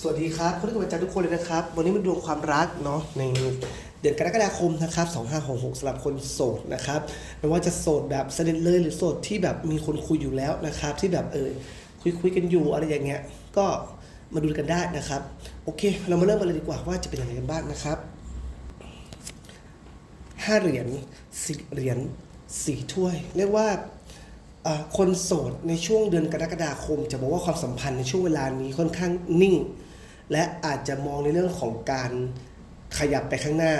สวัสดีครับคุณผู้ชมอาจทุกคนเลยนะครับ วันนี้มาดูความรักเนาะในเดือนกรกฎาคมนะครับ2566สำหรับคนโสดนะครับไม่ว่าจะโสดแบบสนิทเลยหรือโสดที่แบบมีคนคุยอยู่แล้วนะครับ ที่แบบเออคุยคุยกันอยู่อะไรอย่างเงี้ย ก็มาดูกันได้นะครับ โอเค เรามาเริ่มกันเลยดีกว่าว่าจะเป็นยังไงกันบ้างนะครับห้าเหรียญสิบเหรียญสีถ้วย เรียกว่า คนโสดในช่วงเดือนกรกฎาคม จะบอกว่าความสัมพันธ์ในช่วงเวลานี้ค่อนข้างนิ่ง และอาจจะมองในเรื่องของการขยับไปข้างหน้า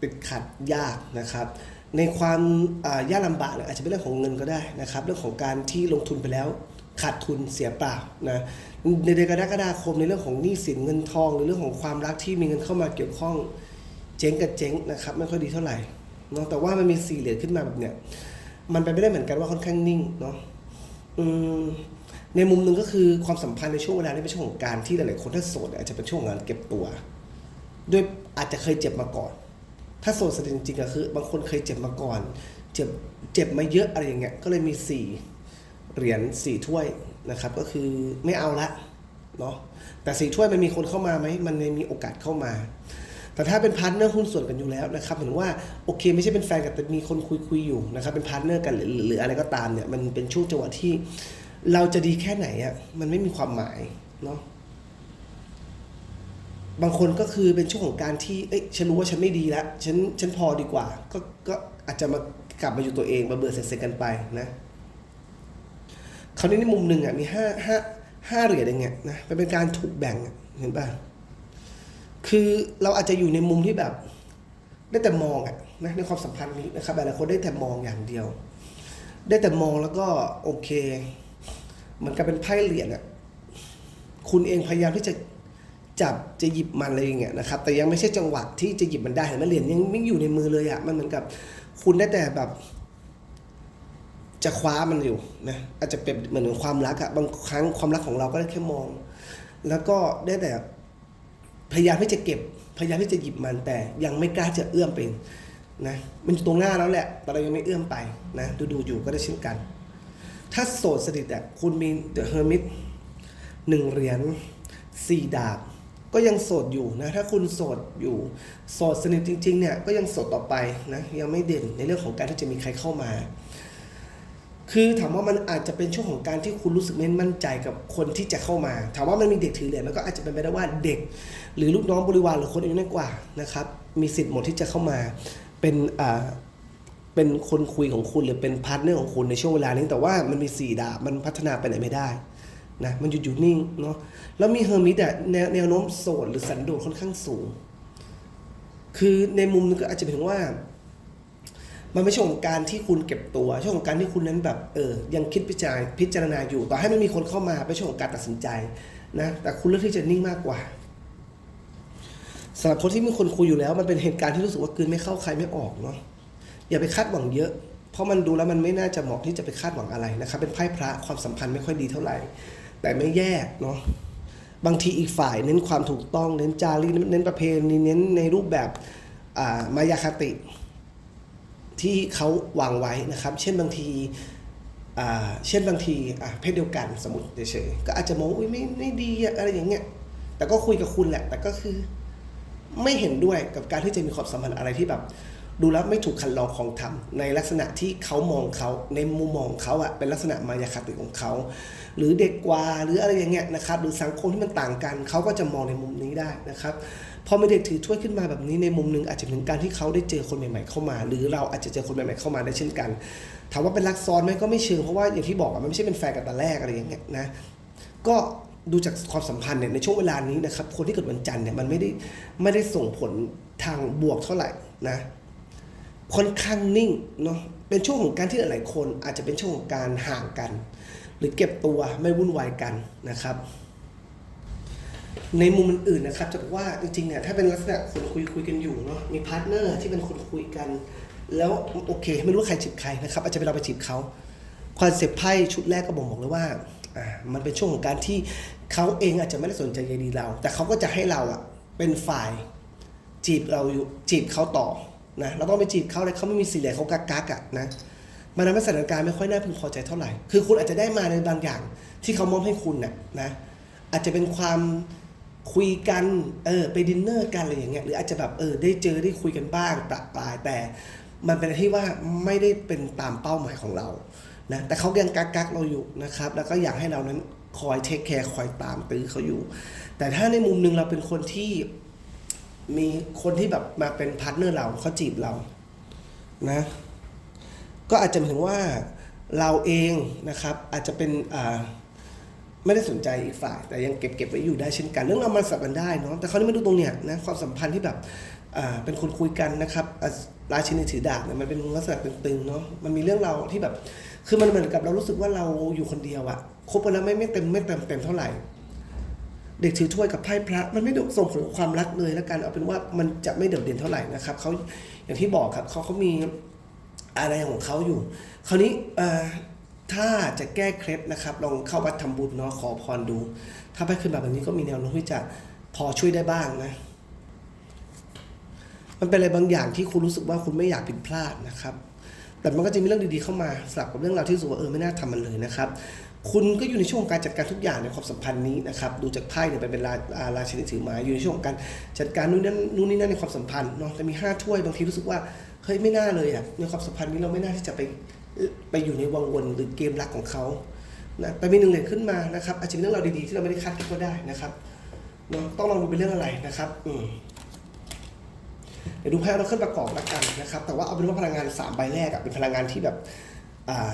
ติดขัดยากนะครับ ในความยากลำบากอาจจะเป็นเรื่องของเงินก็ได้นะครับ เรื่องของการที่ลงทุนไปแล้วขาดทุนเสียเปล่านะในเดือนกรกฎาคมในเรื่องของหนี้สินเงินทองหรือเรื่องของความรักที่มีเงินเข้ามาเกี่ยวข้องเจ๊งกับเจ๊งนะครับไม่ค่อยดีเท่าไหร่นาะแต่ว่ามันมีสี่เหรียญขึ้นมาแบบเนี้ย มันเป็นไม่ได้เหมือนกันว่าค่อนข้างนิ่งเนาะในมุมหนึ่งก็คือความสัมพันธ์ในช่วงเวลานี้เป็นช่วงของการที่หลายๆคนถ้าโสดอาจจะเป็นช่วงของการเก็บตัวด้วยอาจจะเคยเจ็บมาก่อน ถ้าโสดสนิทจริงๆก็คือ บางคนเคยเจ็บมาก่อน เจ็บเจ็บมาเยอะอะไรอย่างเงี้ยก็เลยมีสี่เหรียญสี่ถ้วยนะครับ ก็คือไม่เอาละเนาะแต่สี่ถ้วยมันมีคนเข้ามาไหมมันมีโอกาสเข้ามา แต่ถ้าเป็นพาร์ทเนอร์หุ้นส่วนกันอยู่แล้วนะครับเหมือนว่าโอเค ไม่ใช่เป็นแฟนกันแต่มีคนคุยคุยอยู่นะครับเป็นพาร์ทเนอร์กันหรือหรืออะไรก็ตามเนี่ยมันเป็นช่วงจังหวะที่เราจะดีแค่ไหนอะมันไม่มีความหมายเนาะบางคนก็คือเป็นช่วงของการที่ เอ้ย ฉันรู้ว่าฉันไม่ดีแล้ว ฉัน ฉันพอดีกว่า ก็ ก็อาจจะมากลับมาอยู่ตัวเอง มาเบื่อเสร็จกันไปนะคราวนี้ในมุมหนึ่งอะ มีห้าห้าห้าเหรียญอย่างเงี้ยนะ มันเป็นการถูกแบ่งเห็นป่ะ คือเราอาจจะอยู่ในมุมที่แบบ ได้แต่มองอะนะในความสัมพันธ์นี้นะครับหลายคนได้แต่มองอย่างเดียว ได้แต่มองแล้วก็โอเค เหมือนกับเป็นไพ่เหรียญอะคุณเองพยายามที่จะจับจะหยิบมันอะไรอย่างเงี้ยนะครับ แต่ยังไม่ใช่จังหวะที่จะหยิบมันได้เห็นไหมเหรียญยังไม่อยู่ในมือเลยอะมันเหมือนกับ คุณได้แต่แบบจะคว้ามันอยู่นะอาจจะเป็นเหมือนความรักอะบางครั้งความรักของเราก็ได้แค่มอง แล้วก็ได้แต่ พยายามที่จะเก็บ พยายามที่จะหยิบมันแต่ยังไม่กล้าจะเอื้อมไปนะมันอยู่ตรงหน้าแล้วแหละ แต่เรายังไม่เอื้อมไปนะดูดูๆอยู่ก็ได้เช่นกัน ถ้าโสดสนิทอะคุณมีเดอะเฮอร์มิตหนึ่งเหรียญสี่ดาบ ก็ยังโสดอยู่นะถ้าคุณโสดอยู่โสดสนิทจริงๆเนี่ยก็ยังโสดต่อไปนะยังไม่เด่นในเรื่องของการที่จะมีใครเข้ามา คือถามว่ามันอาจจะเป็นช่วงของการที่คุณรู้สึกไม่มั่นใจกับคนที่จะเข้ามา ถามว่ามันมีเด็กถือเหรียญมันก็อาจจะเป็นไปได้ว่าเด็ก หรือลูกน้องบริวารหรือคนอายุน้อยกว่านะครับมีสิทธิ์หมดที่จะเข้ามาเป็นอ่าเป็นคนคุยของคุณหรือเป็นพาร์ทเนอร์ของคุณในช่วงเวลานี้แต่ว่ามันมีสี่ดาบมันพัฒนาไปไหนไม่ได้นะมันหยุดอยู่นิ่งเนาะแล้วมีเฮอร์มิตอะแนวแนวโน้มโสดหรือสันโดษค่อนข้างสูง คือในมุมนึงก็อาจจะเป็นว่า มันไม่ใช่ของการที่คุณเก็บตัวช่วงของการที่คุณนั้นแบบเออยังคิดพิจารณาพิจารณาอยู่ ต่อให้ไม่มีคนเข้ามาไม่ใช่ของการตัดสินใจนะแต่คุณเลือกที่จะนิ่งมากกว่าสำหรับคนที่มีคนคุยอยู่แล้ว มันเป็นเหตุการณ์ที่รู้สึกว่ากลืนไม่เข้าใครไม่ออกเนาะอย่าไปคาดหวังเยอะ เพราะมันดูแล้วมันไม่น่าจะเหมาะที่จะไปคาดหวังอะไรนะครับ เป็นไพ่พระความสัมพันธ์ไม่ค่อยดีเท่าไหร่ แต่ไม่แย่เนาะบางทีอีกฝ่ายเน้นความถูกต้องเน้นจารีตเน้นประเพณีเน้นในรูปแบบมายาคติ ที่เขาวางไว้นะครับ เช่นบางทีเช่นบางทีเพศเดียวกันสมมติเฉยๆก็อาจจะมองอุ้ยไม่ไม่ดีอะไรอย่างเงี้ยแต่ก็คุยกับคุณแหละ แต่ก็คือไม่เห็นด้วยกับการที่จะมีความสัมพันธ์อะไรที่แบบ ดูแล้วไม่ถูกคันลองของธรรมในลักษณะที่เขามองเขาในมุมมองของเขาอะเป็นลักษณะมายาคติของเขา หรือเด็กกว่าหรืออะไรอย่างเงี้ยนะครับหรือสังคมที่มันต่างกันเขาก็จะมองในมุมนี้ได้นะครับ พอมีเด็กถือถ้วยขึ้นมาแบบนี้ในมุมหนึ่งอาจจะเป็นการที่เขาได้เจอคนใหม่ ๆ เข้ามา หรือเราอาจจะเจอคนใหม่ๆเข้ามาได้เช่นกัน ถามว่าเป็นรักซ้อนไหมก็ไม่เชิงเพราะว่าอย่างที่บอกมันไม่ใช่เป็นแฟนกันแต่แรกอะไรอย่างเงี้ยนะก็ดูจากความสัมพันธ์เนี่ยในช่วงเวลานี้นะครับคนที่เกิดวันจันทร์เนี่ยมันไม่ได้ไม่ได้ส่งผลทางบวกเท่าไหร่นะค่อนข้างนิ่งเนาะเป็นช่วงของการที่หลายๆคนอาจจะเป็นช่วงของการห่างกัน หรือเก็บตัวไม่วุ่นวายกันนะครับ ในมุมอื่นๆนะครับจะบอกว่าจริงๆเนี่ยถ้าเป็นลักษณะคนคุยคุยกันอยู่เนาะมีพาร์ทเนอร์ที่เป็นคนคุยกัน แล้วโอเค ไม่รู้ว่าใครจีบใครนะครับอาจจะเป็นเราไปจีบเขาคอนเซปต์ไพ่ชุดแรกก็บ่งบอกเลยว่าอ่ามันเป็นช่วงของการที่เขาเองอาจจะไม่ได้สนใจใยดีเรา แต่เขาก็จะให้เราอะเป็นฝ่ายจีบเราอยู่จีบเขาต่อนะเราต้องไปจีบเขาเลยเขาไม่มีสิทธิ์เลเขากักกักอะนะมันทำให้สถานการณ์ไม่ค่อยน่าพึงพอใจเท่าไหร่ คือคุณอาจจะได้มาในบางอย่างที่เขามอบให้คุณน่ะนะอาจจะเป็นความ คุยกันเออไปดินเนอร์กันอะไรอย่างเงี้ยหรืออาจจะแบบเออได้เจอได้คุยกันบ้างประปรายแต่มันเป็นที่ว่าไม่ได้เป็นตามเป้าหมายของเรานะแต่เขายังกักกักเราอยู่นะครับ แล้วก็อยากให้เรานั้นคอยเทคแคร์คอยตามตื้อเขาอยู่ แต่ถ้าในมุมหนึ่งเราเป็นคนที่มีคนที่แบบมาเป็นพาร์ทเนอร์เราเขาจีบเรานะก็อาจจะหมายถึงว่าเราเองนะครับอาจจะเป็นอ่า ไม่ได้สนใจอีกฝ่าย แต่ยังเก็บเก็บไว้อยู่ได้เช่นกันเรื่องเรามันสับกันได้เนาะแต่เขานี่ไม่ดูตรงเนี้ยนะความสัมพันธ์ที่แบบอ่าเป็นคนคุยกันนะครับราชินีถือดาบเนี่ยมันเป็นลักษณะตึงๆเนาะมันมีเรื่องเราที่แบบ คือมันเหมือนกับเรารู้สึกว่าเราอยู่คนเดียวอะคบกันแล้วไม่ไม่เต็มไม่เต็มเต็มเท่าไหร่ เด็กถือถ้วยกับไพ่พระ มันไม่ส่งผลความรักเลยแล้วกันเอาเป็นว่ามันจะไม่โดดเด่นเท่าไหร่นะครับเขาอย่างที่บอกครับเขาเขามีอะไรของเขาอยู่ คราวนี้อ่อ ถ้าจะแก้เคล็ดนะครับลองเข้าวัดทำบุญเนาะขอพรดู ถ้าไปขึ้นมาแบบนี้ก็มีแนวโน้มที่จะพอช่วยได้บ้างนะ มันเป็นอะไรบางอย่างที่คุณรู้สึกว่าคุณไม่อยากผิดพลาดนะครับ แต่มันก็จะมีเรื่องดีๆเข้ามาสลับกับเรื่องราวที่รู้สึกว่าเออไม่น่าทำมันเลยนะครับ คุณก็อยู่ในช่วงการจัดการทุกอย่างในความสัมพันธ์นี้นะครับ ดูจากไพ่เนี่ยเป็นราราชินีถือไม้อยู่ในช่วงของการจัดการนู่นนั่นนู่นนี่นั่นในความสัมพันธ์เนาะจะมีห้าถ้วยบางทีรู้สึกว่าเฮ้ยไม่น่าเลยอะในความสัมพันธ์นี้เราไม่น่าที่จะไป ไปอยู่ในวังวนหรือเกมรักของเขานะแต่มีหนึ่งเหรียญขึ้นมานะครับอาจจะเป็นเรื่องราวดีๆที่เราไม่ได้คาดคิดก็ได้นะครับเนาะต้องลองดูเป็นเรื่องอะไรนะครับอืมเดี๋ยวดูไพ่เราขึ้นประกอบแล้วกันนะครับ แต่ว่าเอาเป็นว่าพลังงานสามใบแรกอะเป็นพลังงานที่แบบอ่า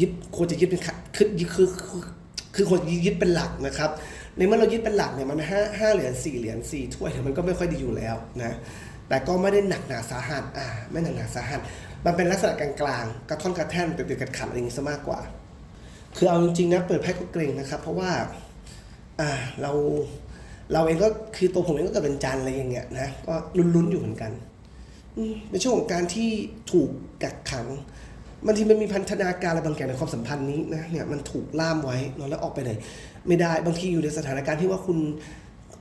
ยึดควรจะยึดเป็นคือคือคือคือควรจะยึดเป็นหลักนะครับ ในเมื่อเรายึดเป็นหลักเนี่ยมันห้าห้าเหรียญสี่เหรียญสี่ถ้วยเนี่ยมันก็ไม่ค่อยดีอยู่แล้วนะแต่ก็ไม่ได้หนักหนาสาหัสอ่าไม่หนักหนาสาหัส มันเป็นลักษณะกลางๆ กระท่อนกระแท่นติดๆกัดขัดอะไรอย่างนี้ซะมากกว่า คือเอาจริงๆนะเปิดไพ่ก็เกรงนะครับ เพราะว่าอ่าเราเราเองก็คือตัวผมเองก็เกิดเป็นจันอะไรอย่างเงี้ยนะก็ลุ้นๆอยู่เหมือนกันในช่วงของการที่ถูกกักขังบางทีมันมีพันธนาการอะไรบางอย่างในความสัมพันธ์นี้นะเนี่ยมันถูกล่ามไว้นอะแล้วออกไปไหนไม่ได้บางทีอยู่ในสถานการณ์ที่ว่าคุณ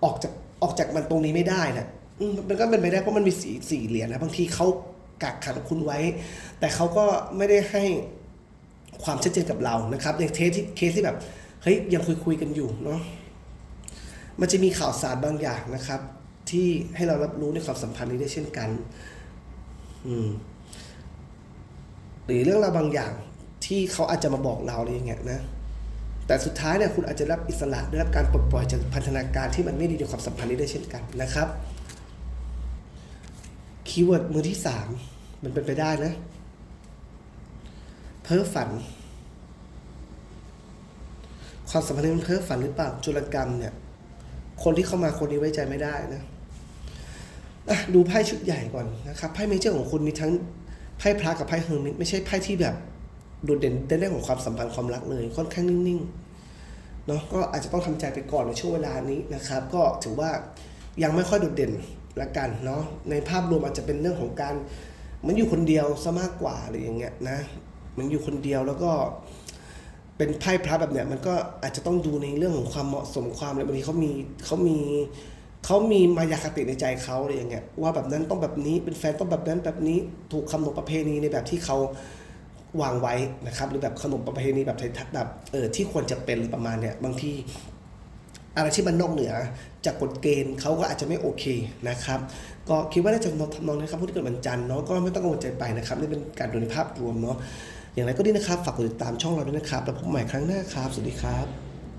ออกจากออกจากมันตรงนี้ไม่ได้นะมมันก็เป็นไปได้เพราะมันมีสี่สี่เหรียญนะบางทีเขา กักขังคุณไว้ แต่เขาก็ไม่ได้ให้ความชัดเจนกับเรานะครับอย่างเคสที่เคสที่แบบเฮ้ยยังคุยคุยกันอยู่เนาะมันจะมีข่าวสารบางอย่างนะครับ ที่ให้เรารับรู้ในความสัมพันธ์นี้ได้เช่นกันอืมหรือเรื่องราวบางอย่างที่เขาอาจจะมาบอกเราอะไรอย่างเงี้ยนะแต่สุดท้ายเนี่ยคุณอาจจะรับอิสระได้รับการปลดปล่อยจากพันธนาการที่มันไม่ดีในความสัมพันธ์นี้ได้เช่นกันนะครับ คีย์เวิร์ดมือที่สามมันเป็นไปได้นะ เพ้อฝัน ความสัมพันธ์นี้มันเพ้อฝันหรือเปล่าจุลกรรมเนี่ย คนที่เข้ามาคนนี้ไว้ใจไม่ได้นะดูไพ่ชุดใหญ่ก่อนนะครับไพ่เมเจอร์ของคุณมีทั้งไพ่พระกับไพ่เฮอร์มิตไม่ใช่ไพ่ที่แบบโดดเด่นในเรื่องของความสัมพันธ์ความรักเลย ค่อนข้างนิ่งๆเนาะก็อาจจะต้องทำใจไปก่อนในช่วงเวลานี้นะครับ ก็ถือว่ายังไม่ค่อยโดดเด่น ละกันเนาะในภาพรวมอาจจะเป็นเรื่องของการมันอยู่คนเดียวซะมากกว่าอะไรอย่างเงี้ยนะมันอยู่คนเดียวแล้วก็เป็นไพ่พระแบบเนี้ยมันก็อาจจะต้องดูในเรื่องของความเหมาะสมความอะไรบางทีเขามีเขามีเขามีมายาคติในใจเขาอะไรอย่างเงี้ยว่าแบบนั้นต้องแบบนี้เป็นแฟนต้องแบบนั้นแบบนี้ถูกคำนบประเพณีในแบบที่เขาวางไว้นะครับ หรือแบบขนบประเพณีแบบแบบเออที่ควรจะเป็นหรือประมาณเนี้ยบางที อะไรที่มันนอกเหนือจากกฎเกณฑ์เขาก็อาจจะไม่โอเคนะครับ ก็คิดว่าน่าจะทำนองนี้ครับผู้ที่เกิดวันจันทร์เนาะก็ไม่ต้องกังวลใจไปนะครับนี่เป็นการดูในภาพรวมเนาะอย่างไรก็ดีนะครับ ฝากกดติดตามช่องเราด้วยนะครับ แล้วพบใหม่ครั้งหน้าครับ สวัสดีครับ